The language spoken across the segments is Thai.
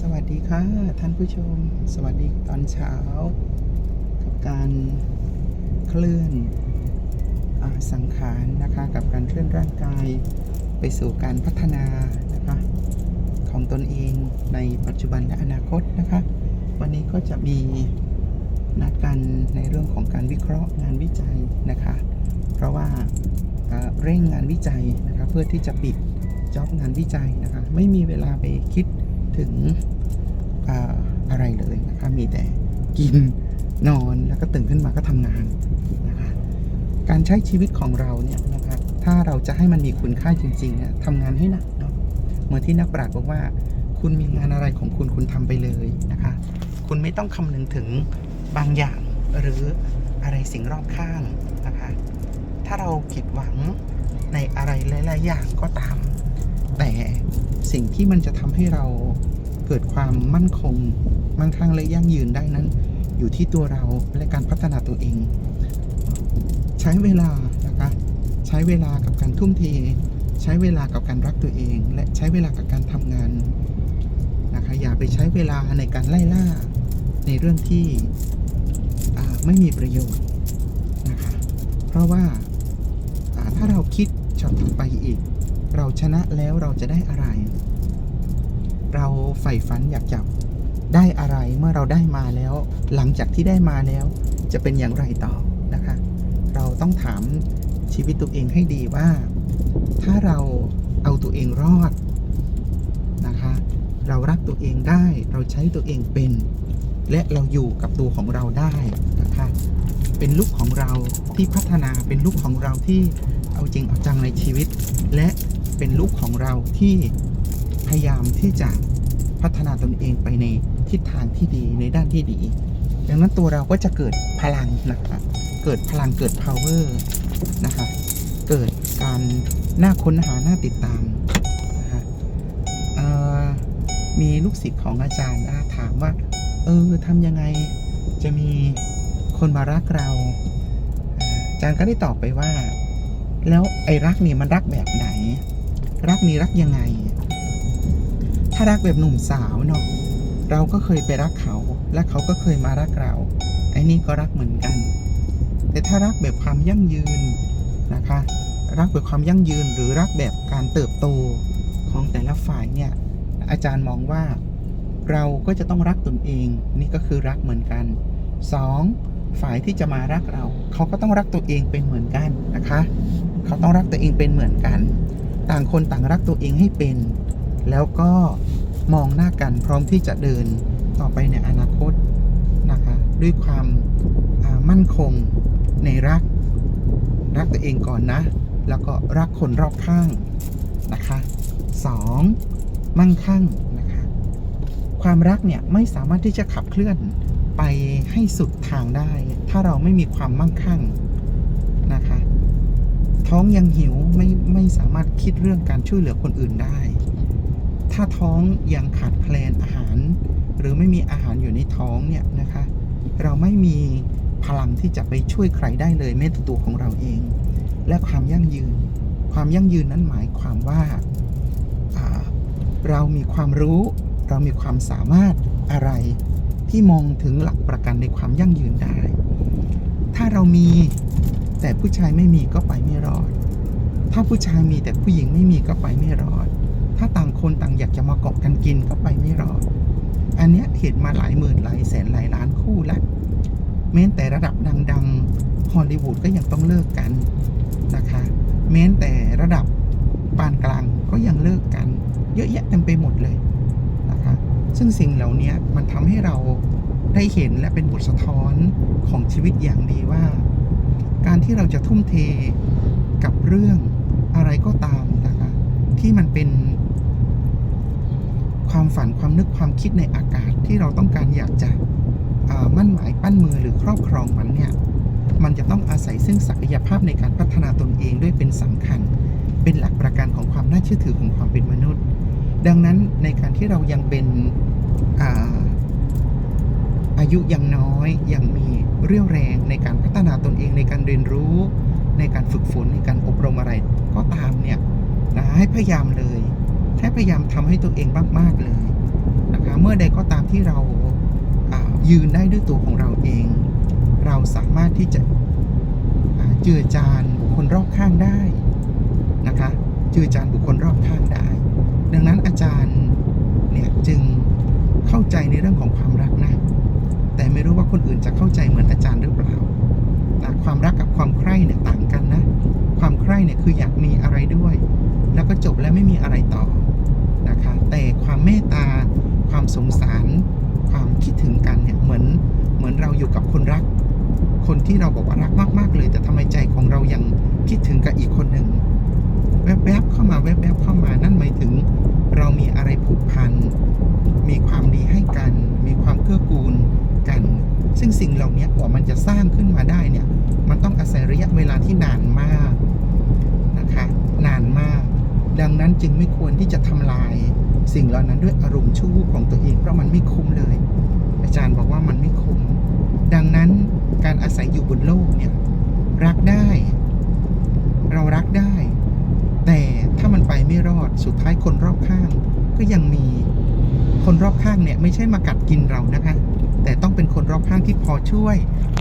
สวัสดีค่ะ ท่านผู้ชม สวัสดีตอนเช้า กับการเคลื่อนอสังขารนะคะ กับการเคลื่อนร่างกาย ไปสู่การพัฒนานะคะ ของตนเองในปัจจุบันและอนาคตนะคะ วันนี้ก็จะมีนัดกันในเรื่องของการวิเคราะห์งานวิจัยนะคะ เพราะว่าเอ่อเร่งงานวิจัยนะคะเพื่อที่จะปิดจ็อบงานวิจัยนะคะ ไม่มีเวลาไปคิด ถึงอ่าอะไรเลยนะคะมีแต่กินนอนแล้วก็ตื่นขึ้นมาก็ทำงานนะคะการใช้ชีวิตของเราเนี่ยนะคะถ้าเราจะให้มันมีคุณค่าจริงๆเนี่ยทำงานให้หนักเนาะเหมือนที่นักปราชญ์บอกว่า คุณมีงานอะไรของคุณคุณทำไปเลยนะคะ คุณไม่ต้องคำนึงถึงบางอย่างหรืออะไรสิ่งรอบข้างนะคะ ถ้าเราผิดหวังในอะไรหลายๆอย่างก็ตาม แต่ สิ่งที่มันจะทำให้เราเกิดความมั่นคง มั่งคั่งและยั่งยืนได้นั้น อยู่ที่ตัวเราและการพัฒนาตัวเอง ใช้เวลานะคะใช้เวลากับการทุ่มเท ใช้เวลากับการรักตัวเอง และใช้เวลากับการทำงานนะคะอย่าไปใช้เวลาในการไล่ล่าในเรื่องที่ไม่มีประโยชน์นะคะเพราะว่าอ่าถ้าเราคิดช็อตถัดไปอีก เราชนะแล้วเราจะได้อะไร เราใฝ่ฝันอยากจะได้อะไรเมื่อเราได้มาแล้ว หลังจากที่ได้มาแล้ว จะเป็นอย่างไรต่อนะคะ เราต้องถามชีวิตตัวเองให้ดีว่า ถ้าเราเอาตัวเองรอดนะคะ เรารักตัวเองได้ เราใช้ตัวเองเป็น และเราอยู่กับตัวของเราได้นะคะ เป็นลูกของเราที่พัฒนาเป็นลูกของเราที่เอาจริงเอาจังในชีวิต และ เป็นลูกของเราที่พยายามที่จะพัฒนาตนเองไปในทิศทางที่ดีในด้านที่ดี ดังนั้นตัวเราก็จะเกิดพลังนะคะเกิดพลังเกิด power นะคะเกิดการน่าค้นหาน่าติดตามนะคะมีลูกศิษย์ของอาจารย์นะถามว่า เออทำยังไงจะมีคนมารักเราอาอาจารย์ก็ได้ตอบไปว่า แล้วไอ้รักเนี่ยมันรักแบบไหน รักนี่รักยังไง ถ้ารักแบบหนุ่มสาวเนาะเราก็เคยไปรักเขา และเขาก็เคยมารักเรา ไอ้นี่ก็รักเหมือนกัน แต่ถ้ารักแบบความยั่งยืนนะคะ รักแบบความยั่งยืนหรือรักแบบการเติบโตของแต่ละฝ่ายเนี่ยอาจารย์มองว่าเราก็จะต้องรักตนเอง นี่ก็คือรักเหมือนกัน 2. ฝ่ายที่จะมารักเรา เขาก็ต้องรักตัวเองเป็นเหมือนกันนะคะ เขาต้องรักตัวเองเป็นเหมือนกัน ต่างคนต่างรักตัวเองให้เป็น แล้วก็มองหน้ากันพร้อมที่จะเดินต่อไปในอนาคตนะคะด้วยความามั่นคงในรัก รักตัวเองก่อนนะ แล้วก็รักคนรอบข้างนะคะ 2. มั่งคั่งนะคะความรักเนี่ยไม่สามารถที่จะขับเคลื่อนไปให้สุดทางได้ ถ้าเราไม่มีความมั่งคั่ง ท้องยังหิวไม่ไม่สามารถคิดเรื่องการช่วยเหลือคนอื่นได้ ถ้าท้องยังขาดแคลนอาหาร หรือไม่มีอาหารอยู่ในท้องเนี่ยนะคะ เราไม่มีพลังที่จะไปช่วยใครได้เลยแม้แต่ตัวของเราเอง และความยั่งยืน ความยั่งยืนนั้นหมายความว่าาเรามีความรู้ เรามีความสามารถอะไรที่มองถึงหลักประกันในความยั่งยืนได้ ถ้าเรามีแต่ผู้ชายไม่มีก็ไปไม่รอด ถ้าผู้ชายมีแต่ผู้หญิงไม่มีก็ไปไม่รอด ถ้าต่างคนต่างอยากจะมาเกาะกันกินก็ไปไม่รอด อันเนี้ยเห็นมาหลายหมื่นหลายแสนหลายล้านคู่แล้วแม้แต่ระดับดังๆฮอลลีวูดก็ยังต้องเลิกกันนะคะ แม้แต่ระดับปานกลางก็ยังเลิกกัน เยอะแยะเต็มไปหมดเลยนะคะ ซึ่งสิ่งเหล่านี้มันทำให้เราได้เห็นและเป็นบทสะท้อนของชีวิตอย่างดีว่า การที่เราจะทุ่มเทกับเรื่อง อะไรก็ตามนะคะ ที่มันเป็นความฝันความนึกความคิดในอากาศที่เราต้องการอยากจะมั่นหมายปั้นมือหรือครอบครองมันเนี่ย มันจะต้องอาศัยซึ่งศักยภาพในการพัฒนาตนเองด้วยเป็นสำคัญ เป็นหลักประกันของความน่าเชื่อถือของความเป็นมนุษย์ ดังนั้นในการที่เรายังเป็นอาอายุยังน้อยยังมีเรี่ยวแรงในการพัฒนาตนเองในการเรียนรู้ ในการฝึกฝนในการอบรมอะไร ก็ตามเนี่ยนะให้พยายามเลยให้พยายามทำให้ตัวเองมากๆเลยนะคะเมื่อใดก็ตามที่เราายืนได้ด้วยตัวของเราเอง เราสามารถที่จะอ่าเจือจานบุคคลรอบข้างได้นะคะเจือจานบุคคลรอบข้างได้ สงสารความคิดถึงกันเนี่ยเหมือนเหมือนเราอยู่กับคนรัก คนที่เราบอกว่ารักมาก ๆ เลย แต่ทำไมใจของเรายังคิดถึงกับอีกคนหนึ่งแวบๆเข้ามาแวบๆเข้ามานั่นหมายถึงเรามีอะไรผูกพัน มีความดีให้กัน มีความเกื้อกูลกัน ซึ่งสิ่งเหล่านี้กว่ามันจะสร้างขึ้นมาได้เนี่ย มันต้องอาศัยระยะเวลาที่นานมากนะคะ นานมาก ดังนั้น จึงไม่ควรที่จะทำลาย สิ่งเหล่านั้นด้วยอารมณ์ชั่ววูบของตัวเอง เพราะมันไม่คุ้มเลย อาจารย์บอกว่ามันไม่คุ้ม ดังนั้นการอาศัยอยู่บนโลกเนี่ยรักได้ เรารักได้ แต่ถ้ามันไปไม่รอดสุดท้ายคนรอบข้าง ก็ยังมีคนรอบข้างเนี่ยไม่ใช่มากัดกินเรานะคะ แต่ต้องเป็นคนรอบข้างที่พอช่วย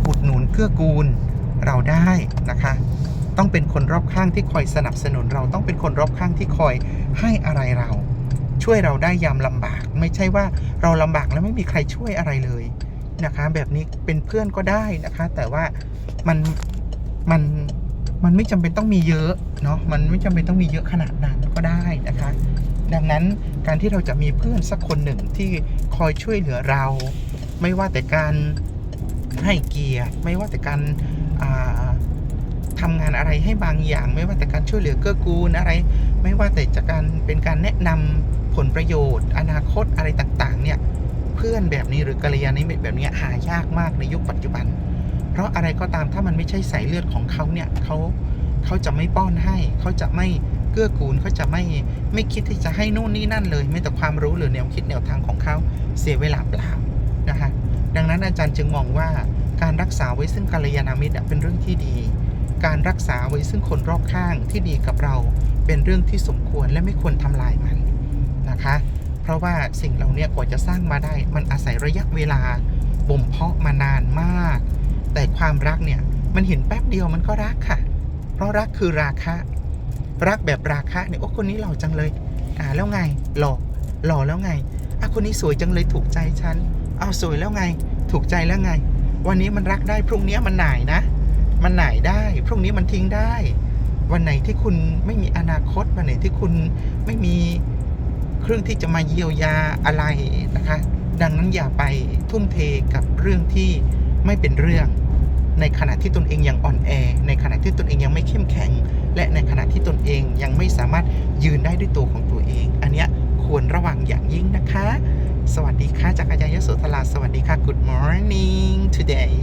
อุดหนุนเกื้อกูลเราได้นะคะ ต้องเป็นคนรอบข้างที่คอยสนับสนุนเราต้องเป็นคนรอบข้างที่คอยให้อะไรเรา ช่วยเราได้ยามลำบาก ไม่ใช่ว่าเราลำบากแล้วไม่มีใครช่วยอะไรเลยนะคะ แบบนี้เป็นเพื่อนก็ได้นะคะ แต่ว่ามันมันมันไม่จำเป็นต้องมีเยอะเนาะมันไม่จำเป็นต้องมีเยอะขนาดนั้นก็ได้นะคะ ดังนั้นการที่เราจะมีเพื่อนสักคนหนึ่งที่คอยช่วยเหลือเรา ไม่ว่าแต่การให้เกียรติไม่ว่าแต่การอ่า ทำงานอะไรให้บางอย่าง ไม่ว่าแต่การช่วยเหลือเกื้อกูลอะไร ไม่ว่าแต่จะกการเป็นการแนะนำผลประโยชน์ อนาคตอะไรต่างๆ เนี่ยเพื่อนแบบนี้หรือกัลยาณมิตรแบบนี้หายากมากในยุคปัจจุบัน เพราะอะไรก็ตามถ้ามันไม่ใช่สายเลือดของเขาเนี่ยเขาเขาจะไม่ป้อนให้ เขาจะไม่เกื้อกูลเขาจะไม่ไม่คิดที่จะให้นู่นนี่นั่นเลย ไม่แต่ความรู้หรือแนวคิดแนวทางของเขาเสียเวลาเปล่านะคะดังนั้นอาจารย์จึงมองว่าการรักษาไว้ซึ่งกัลยาณมิตรเป็นเรื่องที่ดี การรักษาไว้ซึ่งคนรอบข้างที่ดีกับเราเป็นเรื่องที่สมควรและไม่ควรทำลายมันนะคะ เพราะว่าสิ่งเหล่านี้กว่าจะสร้างมาได้ มันอาศัยระยะเวลาบ่มเพาะมานานมาก แต่ความรักเนี่ยมันเห็นแป๊บเดียวมันก็รักค่ะ เพราะรักคือราคะ รักแบบราคะเนี่ยโอ้คนนี้หล่อจังเลยอ่าแล้วไงหล่อหล่อแล้วไงอะคนนี้สวยจังเลยถูกใจฉันอ้าวสวยแล้วไง ถูกใจแล้วไง วันนี้มันรักได้พรุ่งนี้มันหน่ายนะ มันหน่ายได้ พรุ่งนี้มันทิ้งได้ วันไหนที่คุณไม่มีอนาคต วันไหนที่คุณไม่มีเครื่องที่จะมาเยียวยาอะไรนะคะ ดังนั้นอย่าไปทุ่มเทกับเรื่องที่ไม่เป็นเรื่อง ในขณะที่ตนเองยังอ่อนแอ ในขณะที่ตนเองยังไม่เข้มแข็ง และในขณะที่ตนเองยังไม่สามารถยืนได้ด้วยตัวของตัวเอง อันเนี้ยควรระวังอย่างยิ่งนะคะ สวัสดีค่ะจากอาจารย์ยโสธราสวัสดีค่ะ Good morning today